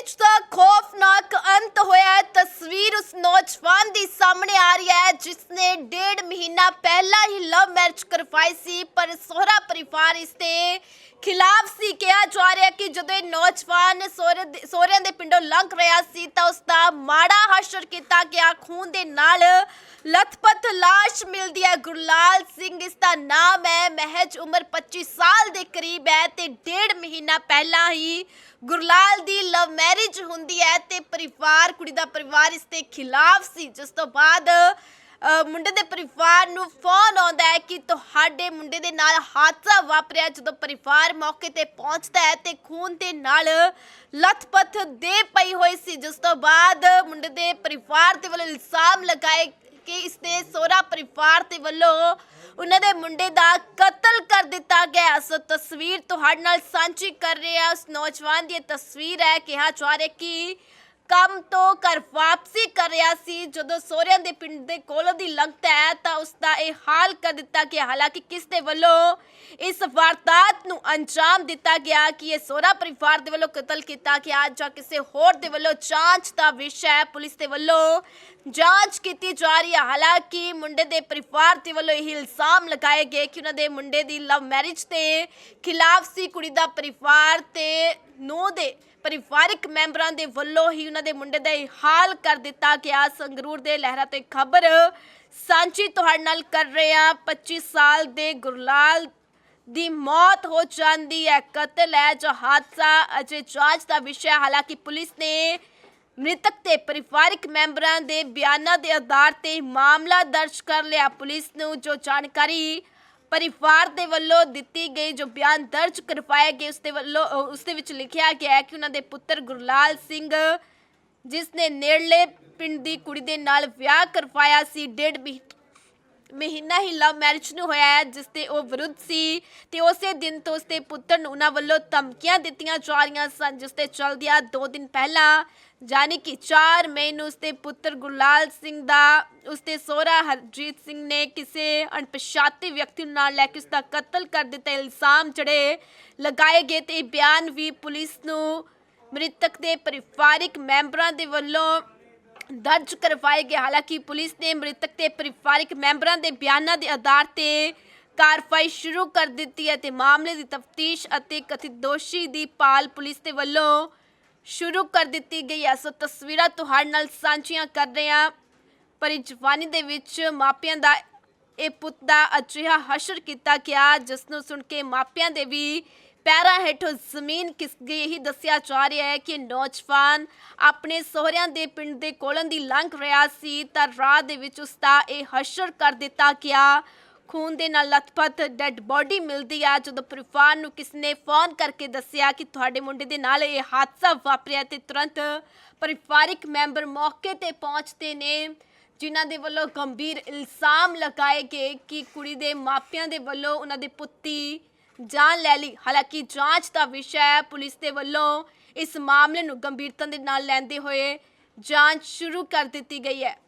Marriage ਦਾ ਖੌਫਨਾਕ ਅੰਤ ਹੋਇਆ ਹੈ ਤਸਵੀਰ ਉਸ ਨੌਜਵਾਨ ਦੀ ਸਾਹਮਣੇ ਆ ਰਹੀ ਹੈ ਜਿਸ ਨੇ ਡੇਢ ਮਹੀਨਾ ਪਹਿਲਾਂ ਹੀ ਲਵ ਮੈਰਿਜ ਕਰਵਾਈ ਸੀ ਪਰ ਸਹੁਰਾ ਪਰਿਵਾਰ ਇਸ ਤੇ ਖਿਲਾਫ ਸੀ, ਕਿਹਾ ਜਾ ਰਿਹਾ ਕਿ ਜਦੋਂ ਇਹ ਨੌਜਵਾਨ ਸਹੁਰੇ ਦੇ- ਪਿੰਡੋਂ ਲੰਘ ਰਿਹਾ ਸੀ ਤਾਂ ਉਸ ਦਾ ਮਾੜਾ ਹਸ਼ਰ ਕੀਤਾ ਗਿਆ ਖੂਨ ਦੇ ਨਾਲ ਲਥਪਥ ਲਾਸ਼ ਮਿਲਦੀ ਹੈ। ਗੁਰਲਾਲ ਸਿੰਘ, ਇਸ ਦਾ ਨਾਮ ਹੈ, ਮਹਿਜ ਉਮਰ 25 ਸਾਲ ਦੇ ਕਰੀਬ ਹੈ ਤੇ ਡੇਢ ਮਹੀਨਾ ਪਹਿਲਾਂ ਹੀ ਗੁਰਲਾਲ ਦੀ ਲਵ ਮੈਰਿਜ ਹੁੰਦੀ ਹੈ ਤੇ ਪਰਿਵਾਰ, ਕੁੜੀ ਦਾ ਪਰਿਵਾਰ ਇਸ ਦੇ ਖਿਲਾਫ ਸੀ। ਜਿਸ ਤੋਂ ਬਾਅਦ ਮੁੰਡੇ ਦੇ ਪਰਿਵਾਰ ਨੂੰ ਫੋਨ ਆਉਂਦਾ ਹੈ ਕਿ ਤੁਹਾਡੇ ਮੁੰਡੇ ਦੇ ਨਾਲ ਹਾਦਸਾ ਵਾਪਰਿਆ ਜਦੋਂ ਪਰਿਵਾਰ ਮੌਕੇ ਤੇ ਪਹੁੰਚਦਾ ਹੈ ਤੇ ਖੂਨ ਦੇ ਨਾਲ ਲਥਪਥ ਦੇ ਪਈ ਹੋਈ ਸੀ। ਜਿਸ ਤੋਂ ਬਾਅਦ ਮੁੰਡੇ ਦੇ ਪਰਿਵਾਰ ਦੇ ਵੱਲੋਂ ਇਲਜ਼ਾਮ ਲਗਾਏ ਕਿ ਇਸ ਦੇ ਸੋਹਰਾ ਪਰਿਵਾਰ ਦੇ ਵੱਲੋਂ ਉਹਨਾਂ ਦੇ ਮੁੰਡੇ ਦਾ ਕਤਲ ਕਰ ਦਿੱਤਾ ਗਿਆ ਸੋ ਤਸਵੀਰ ਤੁਹਾਡੇ ਨਾਲ ਸਾਂਝੀ ਕਰ ਰਹੇ ਹਾਂ। ਉਸ ਨੌਜਵਾਨ ਦੀ ਇਹ ਤਸਵੀਰ ਹੈ, ਕਿਹਾ ਜਾ ਰਿਹਾ ਕਿ ਕੰਮ ਤੋਂ ਘਰ ਵਾਪਸੀ ਕਰ ਰਿਹਾ ਸੀ। ਜਦੋਂ ਸੋਹਰਿਆਂ ਦੇ ਪਿੰਡ ਦੇ ਕੋਲੋਂ ਦੀ ਲੰਘਦਾ ਹੈ ਤਾਂ ਉਸ ਦਾ ਇਹ ਹਾਲ ਕਰ ਦਿੱਤਾ ਗਿਆ। ਹਾਲਾਂਕਿ ਕਿਸ ਦੇ ਵੱਲੋਂ ਇਸ ਵਾਰਦਾਤ ਨੂੰ ਅੰਜਾਮ ਦਿੱਤਾ ਗਿਆ ਕਿ ਇਹ ਸੋਹਰਾ ਪਰਿਵਾਰ ਦੇ ਵੱਲੋਂ ਕਤਲ ਕੀਤਾ ਗਿਆ ਜਾਂ ਕਿਸੇ ਹੋਰ ਦੇ ਵੱਲੋਂ ਜਾਂਚ ਦਾ ਵਿਸ਼ਾ ਹੈ, ਪੁਲਿਸ ਦੇ ਵੱਲੋਂ ਜਾਂਚ ਕੀਤੀ ਜਾ ਰਹੀ ਹੈ। ਹਾਲਾਂਕਿ ਮੁੰਡੇ ਦੇ ਪਰਿਵਾਰ ਦੇ ਵੱਲੋਂ ਇਹ ਇਲਜ਼ਾਮ ਲਗਾਏ ਗਏ ਕਿ ਉਹਨਾਂ ਦੇ ਮੁੰਡੇ ਦੀ ਲਵ ਮੈਰਿਜ ਦੇ ਖਿਲਾਫ ਸੀ। ਕੁੜੀ ਦਾ ਪਰਿਵਾਰ ਤੇ ਪਰਿਵਾਰਿਕ ਮੈਂਬਰਾਂ ਦੇ ਵੱਲੋਂ ਹੀ ਉਹਨਾਂ ਦੇ ਮੁੰਡੇ ਦਾ ਇਹ ਹਾਲ ਕਰ ਦਿੱਤਾ ਗਿਆ। ਸੰਗਰੂਰ ਦੇ ਲਹਿਰਾ ਤੇ ਖਬਰ ਸਾਂਝੀ ਤੁਹਾਡੇ ਨਾਲ ਕਰ ਰਹੇ ਹਾਂ। 25 ਸਾਲ ਦੇ ਗੁਰਲਾਲ ਦੀ ਮੌਤ ਹੋ ਜਾਂਦੀ ਹੈ। ਕਤਲ ਹੈ ਜੋ ਹਾਦਸਾ ਅਜੇ ਜਾਂਚ ਦਾ ਵਿਸ਼ਾ ਹਾਲਾਂਕਿ ਪੁਲਿਸ ਨੇ ਮ੍ਰਿਤਕ ਤੇ ਪਰਿਵਾਰਕ ਮੈਂਬਰਾਂ ਦੇ ਬਿਆਨਾਂ ਦੇ ਆਧਾਰ ਤੇ ਮਾਮਲਾ ਦਰਜ ਕਰ ਲਿਆ। ਪੁਲਿਸ ਨੂੰ ਜੋ ਜਾਣਕਾਰੀ ਪਰਿਵਾਰ ਦੇ ਵੱਲੋਂ ਦਿੱਤੀ ਗਈ ਜੋ ਬਿਆਨ ਦਰਜ ਕਰਵਾਇਆ ਗਿਆ, ਉਸ ਦੇ ਵੱਲੋਂ ਉਸ ਦੇ ਵਿੱਚ ਲਿਖਿਆ ਗਿਆ ਹੈ ਕਿ ਉਹਨਾਂ ਦੇ ਪੁੱਤਰ ਗੁਰਲਾਲ ਸਿੰਘ, ਜਿਸ ਨੇ ਨੇੜਲੇ ਪਿੰਡ ਦੀ ਕੁੜੀ ਦੇ ਨਾਲ ਵਿਆਹ ਕਰਵਾਇਆ ਸੀ, ਡੇਢ ਮਹੀ- ਮਹੀਨਾ ਹੀ ਲਵ ਮੈਰਿਜ ਨੂੰ ਹੋਇਆ ਹੈ, ਜਿਸ ਤੇ ਉਹ ਵਿਰੁੱਧ ਸੀ ਤੇ ਉਸੇ ਦਿਨ ਤੋਂ ਉਸਦੇ ਪੁੱਤਰ ਨੂੰ ਉਹਨਾਂ ਵੱਲੋਂ ਧਮਕੀਆਂ ਦਿੱਤੀਆਂ ਜਾ ਰਹੀਆਂ ਸਨ, ਜਿਸ ਤੇ ਚਲਦਿਆਂ 2 ਦਿਨ ਪਹਿਲਾਂ ਜਾਨੀ ਕਿ 4 ਮਈ ਨੂੰ ਉਸਦੇ ਪੁੱਤਰ ਗੁਰਲਾਲ ਸਿੰਘ ਦਾ, ਉਸਦੇ ਸਹੁਰਾ ਹਰਜੀਤ ਸਿੰਘ ਨੇ ਕਿਸੇ ਅਣਪਛਾਤੇ ਵਿਅਕਤੀ ਨੂੰ ਨਾਲ ਲੈ ਕੇ ਉਸਦਾ ਕਤਲ ਕਰ ਦਿੱਤਾ। ਇਲਜ਼ਾਮ ਜਿਹੜੇ ਲਗਾਏ ਗਏ ਤੇ ਇਹ ਬਿਆਨ ਵੀ ਪੁਲਿਸ ਨੂੰ ਮ੍ਰਿਤਕ ਦੇ ਪਰਿਵਾਰਿਕ ਮੈਂਬਰਾਂ ਦੇ ਵੱਲੋਂ ਦਰਜ ਕਰਵਾਏ ਗਏ। ਹਾਲਾਂਕਿ ਪੁਲਿਸ ਨੇ ਮ੍ਰਿਤਕ ਤੇ ਪਰਿਵਾਰਿਕ ਮੈਂਬਰਾਂ ਦੇ ਬਿਆਨਾਂ ਦੇ ਆਧਾਰ ਤੇ ਕਾਰਵਾਈ ਸ਼ੁਰੂ ਕਰ ਦਿੱਤੀ ਹੈ ਤੇ ਮਾਮਲੇ ਦੀ ਤਫਤੀਸ਼ ਅਤੇ ਕਥਿਤ ਦੋਸ਼ੀ ਦੀ ਪਾਲ ਪੁਲਿਸ ਦੇ ਵੱਲੋਂ ਸ਼ੁਰੂ ਕਰ ਦਿੱਤੀ ਗਈ ਹੈ। ਸੋ ਤਸਵੀਰਾਂ ਤੁਹਾਡੇ ਨਾਲ ਸਾਂਝੀਆਂ ਕਰ ਰਹੇ ਹਾਂ। ਪਰੀ ਜਵਾਨੀ ਦੇ ਵਿੱਚ ਮਾਪਿਆਂ ਦਾ ਇਹ ਪੁੱਤ ਦਾ ਅਜਿਹਾ ਹਸ਼ਰ ਕੀਤਾ ਗਿਆ, ਜਿਸ ਨੂੰ ਸੁਣ ਕੇ ਮਾਪਿਆਂ ਦੇ ਵੀ ਪੈਰਾਂ ਹੇਠੋਂ ਜ਼ਮੀਨ ਖਿਸਕ ਗਈ ਇਹੀ ਦੱਸਿਆ ਜਾ ਰਿਹਾ ਹੈ ਕਿ ਨੌਜਵਾਨ ਆਪਣੇ ਸਹੁਰਿਆਂ ਦੇ ਪਿੰਡ ਦੇ ਕੋਲੋਂ ਦੀ ਲੰਘ ਰਿਹਾ ਸੀ ਤਾਂ ਰਾਹ ਦੇ ਵਿੱਚ ਉਸ ਦਾ ਇਹ ਹਸ਼ਰ ਕਰ ਦਿੱਤਾ ਗਿਆ। ਖੂਨ ਦੇ ਨਾਲ ਲਥਪਥ ਡੈੱਡ ਬੋਡੀ ਮਿਲਦੀ ਆ, ਜਦੋਂ ਪਰਿਵਾਰ ਨੂੰ ਕਿਸ ਨੇ ਫੋਨ ਕਰਕੇ ਦੱਸਿਆ ਕਿ ਤੁਹਾਡੇ ਮੁੰਡੇ ਦੇ ਨਾਲ ਇਹ ਹਾਦਸਾ ਵਾਪਰਿਆ ਤੇ ਤੁਰੰਤ ਪਰਿਵਾਰਿਕ ਮੈਂਬਰ ਮੌਕੇ ਤੇ ਪਹੁੰਚਦੇ ਨੇ, ਜਿਨ੍ਹਾਂ ਦੇ ਵੱਲੋਂ ਗੰਭੀਰ ਇਲਜ਼ਾਮ ਲਗਾਏ ਗਏ ਕਿ ਕੁੜੀ ਦੇ ਮਾਪਿਆਂ ਦੇ ਵੱਲੋਂ ਉਹਨਾਂ ਦੇ ਪੁੱਤੀ ਜਾਨ ਲੈ ਲਈ। ਹਾਲਾਂਕਿ ਜਾਂਚ ਦਾ ਵਿਸ਼ਾ ਹੈ, ਪੁਲਿਸ ਦੇ ਵੱਲੋਂ ਇਸ ਮਾਮਲੇ ਨੂੰ ਗੰਭੀਰਤਾ ਦੇ ਨਾਲ ਲੈਂਦੇ ਹੋਏ ਜਾਂਚ ਸ਼ੁਰੂ ਕਰ ਦਿੱਤੀ ਗਈ ਹੈ।